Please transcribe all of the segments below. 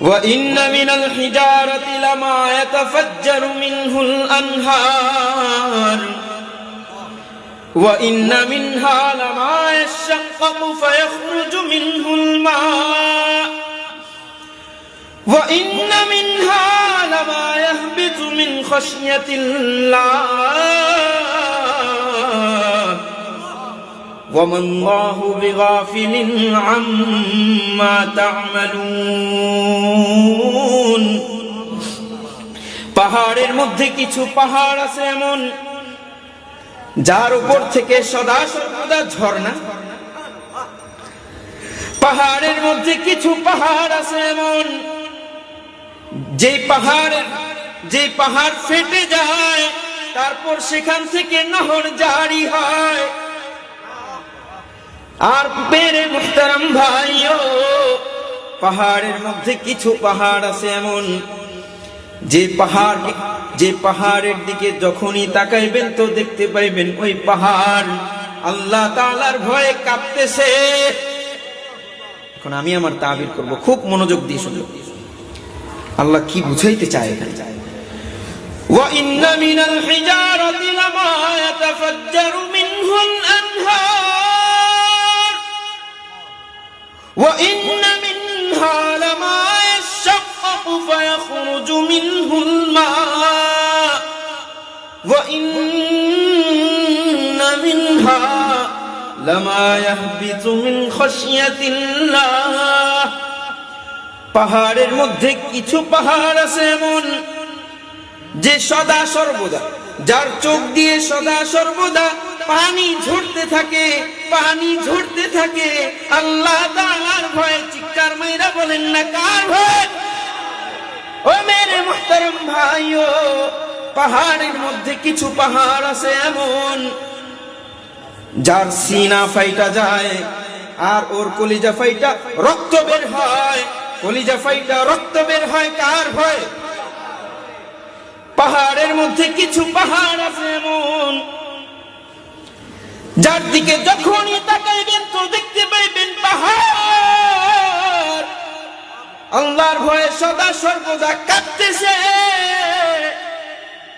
وإن من الحجارة لما يتفجر منه الأنهار وإن منها لما يشقق فيخرج منه الماء وإن منها لما يهبط من خشية الله وما الله بغافل عما تعملون পাহাড়ের মধ্যে কিছু পাহাড় আছে এমন যার উপর থেকে সদা সর্বদা ঝর্ণা পাহাড়ের মধ্যে কিছু পাহাড় আছে এমন যে পাহাড় যে পাহাড় ফেটে যায় তারপর সেখান থেকে নহর জারি হয় আর পেরে মুহতারাম ভাইও পাহাড়ের মধ্যে কিছু পাহাড় আছে এমন যে পাহাড় যে পাহাড়ের দিকে যখনই তাকাইবেন তো দেখতে পাইবেন ওই পাহাড় আল্লাহ তাআলার ভয়ে কাঁপতেছে এখন আমি আমার তাবির করব খুব মনোযোগ দিয়ে শুনব আল্লাহ কি বুঝাইতে চায় এখানে وإن من الحجارة لما يتفجر منه الأنهار وإن منها لما يشقق فيخرج منه الماء وإن منها لما يهبط من خشية الله পাহাড়ের মধ্যে কিছু পাহাড় আছে এমন যে সদা সর্বদা যার চোখ দিয়ে সদা সর্বদা পানি ঝরতে থাকে, পানি ঝরতে থাকে। আল্লাহ তাআলার ভয়ে চিৎকার মাইরা বলেন, না, কার ভয়? ও মেরে মুহতারম ভাইও, পাহাড়ের মধ্যে কিছু পাহাড় আছে এমন, যার সিনা ফাইটা যায় আর ওর কলিজা ফাইটা রক্ত বের হয়। কলিজা ফাইটা রক্ত বের হয়, কার ভয়? পাহাড়ের মধ্যে কিছু পাহাড় আছে এমন যার দিকে যখনই তাকাইবেন, তো দেখতে পাইবেন পাহাড়। আল্লাহর ভয়ে সদা সর্বদা কাঁপতেছে।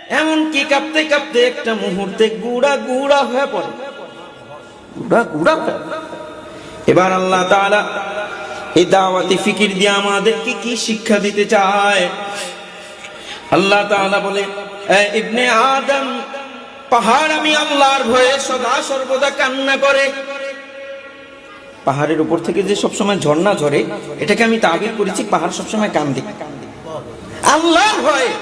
এমনকি কাঁপতে কাঁপতে একটা মুহূর্তে গুড়া গুড়া হয়ে পড়ে। গুড়া গুড়া। এবার আল্লাহ তাআলা এই দাওয়াতি ফিকির দিয়ে আমাদেরকে কি শিক্ষা দিতে চায়? আল্লাহ তাআলা বলে, "এ ইবনে আদম পাহাড় আমি আল্লাহর ভয়ে সদা সর্বদা কান্না করে। পাহাড়ের উপর থেকে যে সবসময় ঝর্ণা ঝরে, এটাকে আমি তাবির করেছি, পাহাড় সবসময় কান্দে। আল্লাহর ভয়ে।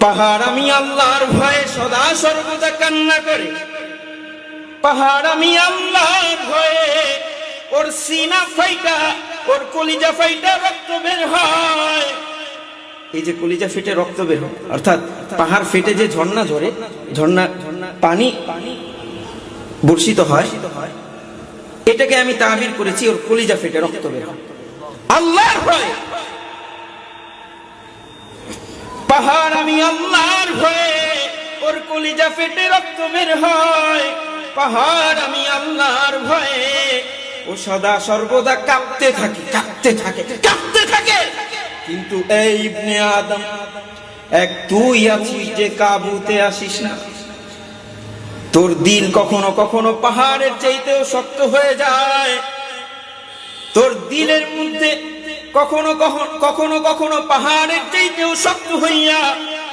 পাহাড় আমি আল্লাহর ভয়ে সদা সর্বদা কান্না করে। পাহাড় আমি আল্লাহর ভয়ে ওর সিনা ফাইটা, ওর কলিজা ফাইটা রক্ত বের হয়। এই যে কলিজা ফেটে রক্ত বের অর্থাৎ পাহাড় ফেটে যে ঝর্ণা ঝরে, ঝর্ণা, পানি বর্ষিত হয়, এটাকে আমি তাবির করেছি, ওর কলিজা ফেটে রক্ত বের ভয়ে। পাহাড় আমি আল্লাহর ভয়ে, ওর কলিজা ফেটে রক্ত বের হয়। পাহাড় আমি আল্লাহর ভয়ে, ও সদা সর্বদা কাঁপতে থাকে কাঁপতে থাকে কাঁপতে থাকে। কিন্তু এই ইবনে আদম, এক তুই আছিস যে কাবুতে আসিস না। তোর দিল কখনো কখনো পাহাড়ের চাইতেও শক্ত হয়ে যায়। তোর দিলের মধ্যে কখনো কখনো কখনো কখনো পাহাড়ের চাইতেও শক্ত হইয়া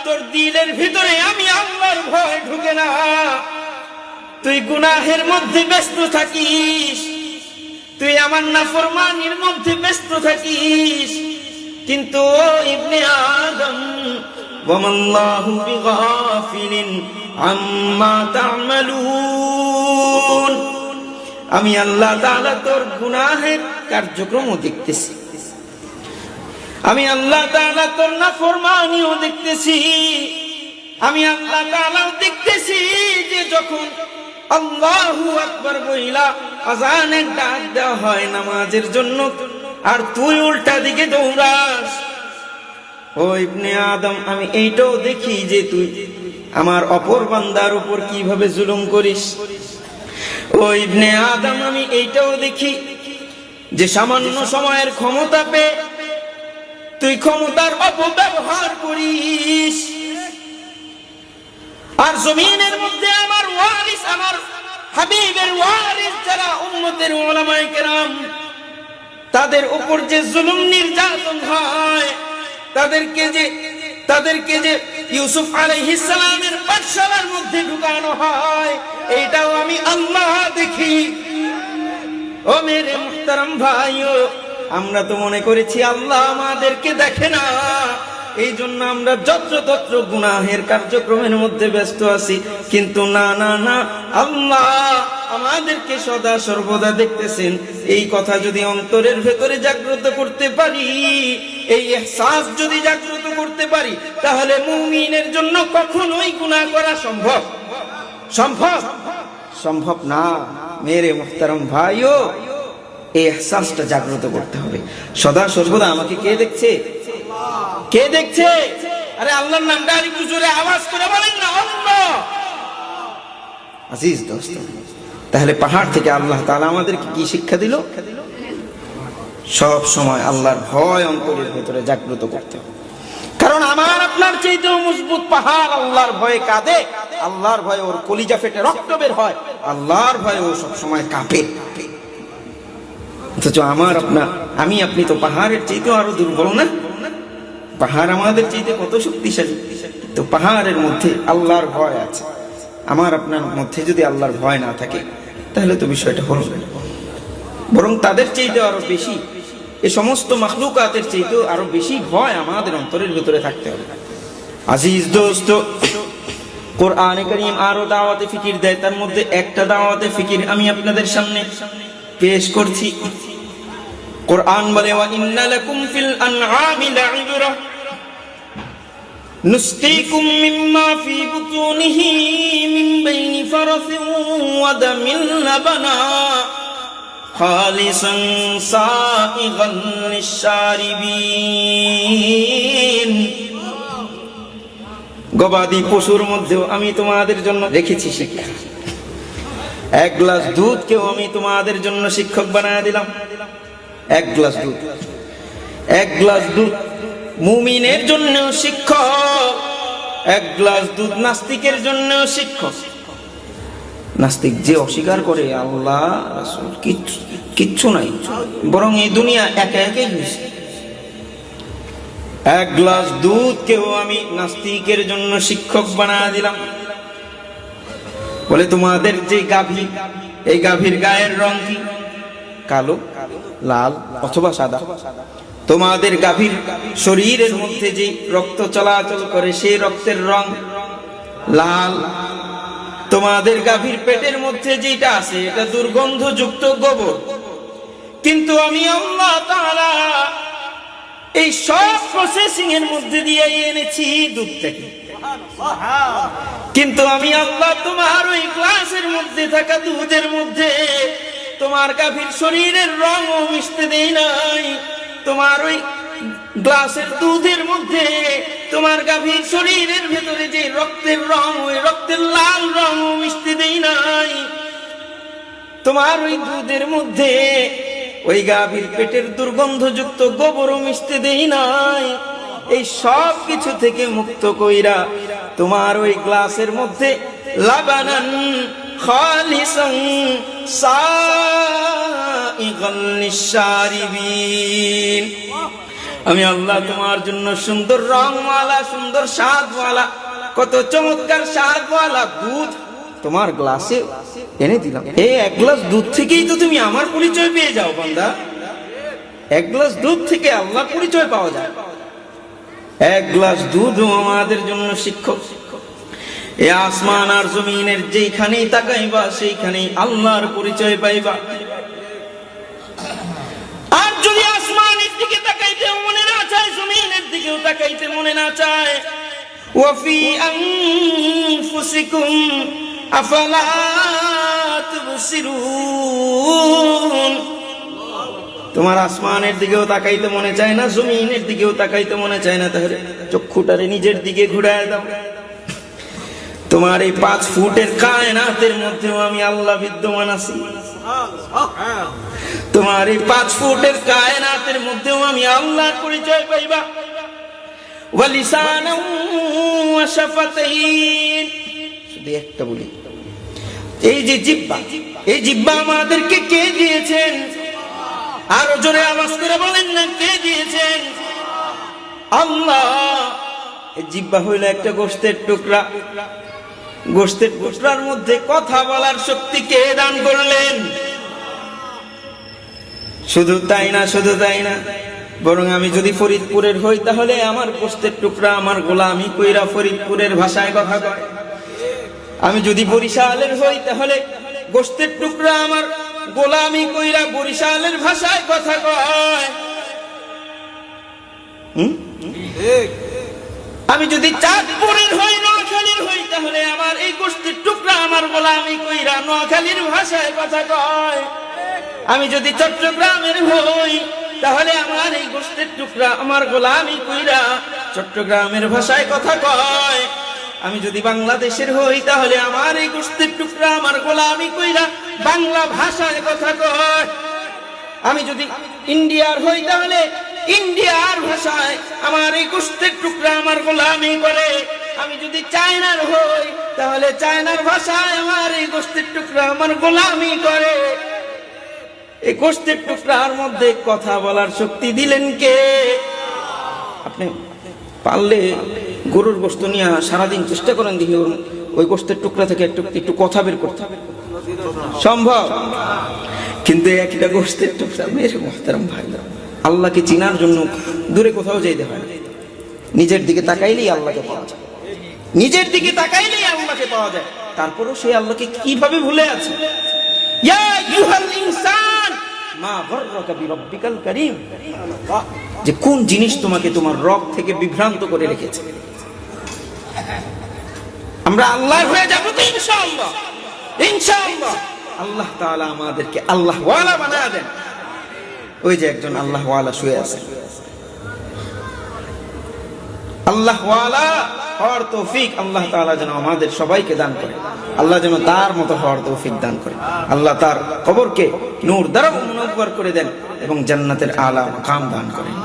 তোর দিলের ভিতরে আমি আল্লাহর ভয় ঢুকে না। তুই গুনাহের মধ্যে ব্যস্ত থাকিস। তুই আমার নাফরমানির মধ্যে ব্যস্ত থাকিস। কিন্তু ইবনে আদম, ওয়ামাল্লাহু বিগাফিলিন আম্মা তা'মালুন। আমি আল্লাহ তাআলা তোর গুনাহের কার্যক্রমও দেখতেছি। আমি আল্লাহ তাআলা তোর নাফরমানিও দেখতেছি। আমি আল্লাহ তাআলাও দেখতেছি যে যখন আল্লাহু আকবার বইলা আজানের ডাক দেওয়া হয় নামাজের জন্য আর তুই উল্টা দিকে দৌড়াস। ও ইবনে আদম, আমি এইটাও দেখি যে তুই আমার অপর বান্দার উপর কীভাবে জুলুম করিস। ও ইবনে আদম, আমি এইটাও দেখি যে সামান্য সময়ের ক্ষমতা পে তুই ক্ষমতার অপব্যবহার করিস। আর জমিনের মধ্যে আমার ওয়ারিস, আমার হাবিবের ওয়ারিস যারা উম্মতের ওলামায়ে কেরাম তাদের উপর যে জুলুম নির্যাতন হয়, তাদেরকে যে তাদেরকে যে ইউসুফ আলাইহিস সালামের পাঠশালার মধ্যে ঢুকানো হয় এইটাও আমি আল্লাহ দেখি। ও মেরে মুহতারাম ভাইও, আমরা তো মনে করেছি আল্লাহ আমাদেরকে দেখে না। এই জন্য আমরা যত্রতত্র গুনাহের কার্যক্রমের মধ্যে ব্যস্ত আছি। কিন্তু না না না, আল্লাহ আমাদেরকে সদা সর্বদা দেখতেছেন। এই কথা যদি অন্তরের ভেতরে জাগ্রত করতে পারি, এই এহসাস যদি জাগ্রত করতে পারি, তাহলে মুমিনের জন্য কখনোই গুনাহ করা সম্ভব। সম্ভব? সম্ভব না, মেরে মোহতারম ভাইও। এই এহসাসটা জাগ্রত করতে হবে। সদা সর্বদা আমাকে কে দেখছে? কে দেখছে? আরে আল্লাহর নামটা আর একটু জোরে আওয়াজ করে বলেন না, আল্লাহ। আজিজ, দোস্ত, তাহলে পাহাড় থেকে আল্লাহ তাআলা আমাদেরকে কি শিক্ষা দিল? সব সময় আল্লাহর ভয় অন্তরের ভেতরে জাগ্রত করতে হবে। কারণ আমার আপনার চাইতেও মজবুত পাহাড়, আল্লাহর ভয়ে কাঁদে। আল্লাহর ভয়ে ওর কলিজা ফেটে রক্ত বের হয়। আল্লাহর ভয়ে ও সব সময় কাঁপে। অথচ আমার আপনার আমি আপনি তো পাহাড়ের চাইতেও আরও দুর্বল না? পাহাড় আমাদের চাইতে কত শক্তিশালী? তো পাহাড়ের মধ্যে আল্লাহর ভয় আছে। আমার আপনার মধ্যে যদি আল্লাহর ভয় না থাকে, তাহলে তো বিষয়টা হলো। বরং তাদের চাইতে আরও বেশি, এ সমস্ত মাখলুকাতের চাইতেও আরও বেশি ভয় আমাদের অন্তরের ভিতরে থাকতে হবে। আজিজ দোস্ত, কোরআনে করিম আরও দাওয়াতে ফিকির দেয়, তার মধ্যে একটা দাওয়াতে ফিকির আমি আপনাদের সামনে পেশ করছি। কোরআন বলে ওয়া ইন্না লাকুম ফিল আনআমি লাইবরা نسقيكم مما في بطونه من بين فرث ودم لبنا خالصا سائغا للشاربين গবাদি পশুর মধ্যেও আমি তোমাদের জন্য রেখেছি শিক্ষা এক গ্লাস দুধকেও আমি তোমাদের জন্য শিক্ষক বানায় দিলাম এক গ্লাস দুধ। এক গ্লাস দুধ মুমিনের জন্য শিক্ষক। এক গ্লাস দুধ নাস্তিকের জন্য শিক্ষক। নাস্তিক যে অস্বীকার করে আল্লাহ কিচ্ছু কিচ্ছু নাই, বরং এই দুনিয়া একা একাই হয়েছে। এক গ্লাস দুধ কেউ আমি নাস্তিকের জন্য শিক্ষক বানায় দিলাম। বলে তোমাদের যে গাভী, এই গাভীর গায়ের রং কি? কালো, লাল অথবা সাদা। তোমাদের গাভীর শরীরের মধ্যে যে রক্ত চলাচল করে সেই রক্তের রং লাল। তোমাদের গাভীর পেটের মধ্যে যেটা আছে, এটা দুর্গন্ধযুক্ত গোবর। কিন্তু আমি আল্লাহ তাআলা এই সব প্রসেসিং এর মধ্যে দিয়ে এনেছি দুধ থেকে। কিন্তু আমি আল্লাহ তোমার ওই গ্লাসের মধ্যে থাকা দুধের মধ্যে তোমার গাভীর শরীরের রঙও মিশতে দেই নাই। তোমার ওই গ্লাসের দুধের মধ্যে তোমার গাভীর শরীরের ভেতরে যে রক্তের রং, ওই রক্তের লাল রঙও মিশতে দেই নাই। তোমার ওই দুধের মধ্যে ওই গাভীর পেটের দুর্গন্ধযুক্ত গোবরও মিশতে দেই নাই। এই সব কিছু থেকে মুক্ত কইরা তোমার ওই গ্লাসের মধ্যে লাবানান খালিসান সাইগাল লিশারিবিন আমি আল্লাহ তোমার জন্য সুন্দর রংওয়ালা, সুন্দর স্বাদওয়ালা, কত চমৎকার স্বাদওয়ালা দুধ তোমার গ্লাসে এনে দিলাম। এই এক গ্লাস দুধ থেকেই তো তুমি আমার পরিচয় পেয়ে যাও, বান্দা। এক গ্লাস দুধ থেকে আল্লাহ পরিচয় পাওয়া যায়। এক গ্লাস দুধ আমাদের জন্য শিক্ষক। এ আসমান আর জমিনের যেইখানেই তাকাইবা, সেইখানেই আল্লাহর পরিচয় পাইবা। আর যদি আসমানের দিকে তাকাইতে মনে না চায়, জমিনের দিকেও তাকাইতে মনে না চায় ওয়াফি আনফুসিকুম, আফালা তুবসিরুন। তোমার আসমানের দিকেও তাকাইতে মনে চায় না, জমিনের দিকেও তাকাইতে মনে চায় না, তাহলে চক্ষুটারে নিজের দিকে ঘুরায় দাও। তোমার এই পাঁচ ফুটের কায়নাতের মধ্যেও আমি আল্লাহ বিদ্যমান আছি। তোমার এই পাঁচ ফুটের কায়নাতের মধ্যেও আমি আল্লাহর পরিচয় পাইবা। শুধু একটা বলি। এই যে জিব্বা, এই জিব্বা আমাদেরকে কে দিয়েছেন? আরও জোরে করে বলেন না, কে দিয়েছেন? আল্লাহ। জিব্বা হইল একটা গোস্তের টুকরা। গোস্তের টুকরার মধ্যে কথা বলার শক্তি কে দান করলেন? শুধু তাই না, শুধু তাই না। বরং আমি যদি ফরিদপুরের হই, তাহলে আমার গোস্তের টুকরা, আমার গোলামি কইরা ফরিদপুরের ভাষায় কথা কয়। আমি যদি বরিশালের হই, তাহলে গোস্তের টুকরা, আমার গোলামি কইরা বরিশালের ভাষায় কথা কয়? আমি যদি চাঁদপুরের হই নোয়াখালীর হই, তাহলে আমার এই গোষ্ঠীর টুকরা আমার গোলামি কইরা নোয়াখালীর ভাষায় কথা কয়। আমি যদি চট্টগ্রামের হই, তাহলে আমার এই গোষ্ঠীর টুকরা আমার গোলামি কইরা চট্টগ্রামের ভাষায় কথা কয়। আমি যদি বাংলাদেশের হই, তাহলে আমার এই গোষ্ঠীর টুকরা আমার গোলামি কইরা বাংলা ভাষায় কথা কয়। আমি যদি ইন্ডিয়ার হই, তাহলে ইন্ডিয়ার ভাষায় আমার এই গোষ্ঠীর টুকরা আমার গোলামি করে। আমি যদি চায়নার হই, তাহলে চায়নার ভাষায় আমার এই গোষ্ঠীর টুকরা আমার গোলামি করে। এই গোষ্ঠীর টুকরার মধ্যে কথা বলার শক্তি দিলেন কে? আপনি পারলে গরুর গোস্ত নিয়ে সারাদিন চেষ্টা করেন দেখি ওই গোস্তের টুকরা থেকে একটু একটু কথা বের করতে। হবে সম্ভব? কিন্তু একটা গোষ্ঠীর টুকরা মেরে মোহতারাম ভাই, আল্লাহকে চিনার জন্য দূরে কোথাও যেতে হয় নিজের দিকে তাকাইলেই আল্লাহকে পাওয়া যায়। নিজের দিকে তাকাইলেই আল্লাহকে পাওয়া যায়। তারপরেও সেই আল্লাহকে কীভাবে ভুলে আছে? যে কোন জিনিস তোমাকে তোমার রব থেকে বিভ্রান্ত করে রেখেছে? আমরা আল্লাহর হয়ে যাব তো ইনশাআল্লাহ। ইনশাআল্লাহ। আল্লাহ তাআলা আমাদেরকে আল্লাহ ওয়ালা বানায় দেন। ওই যে একজন আল্লাহ ওয়ালা শুয়ে আছে। আল্লাহ হওয়ার তৌফিক আল্লাহ তাআলা যেন আমাদের সবাইকে দান করে। আল্লাহ যেন তার মতো হওয়ার তৌফিক দান করে। আল্লাহ তার কবরকে নূর দ্বারা মুনব্বর করে দেন এবং জান্নাতের আলা কাম দান করেন।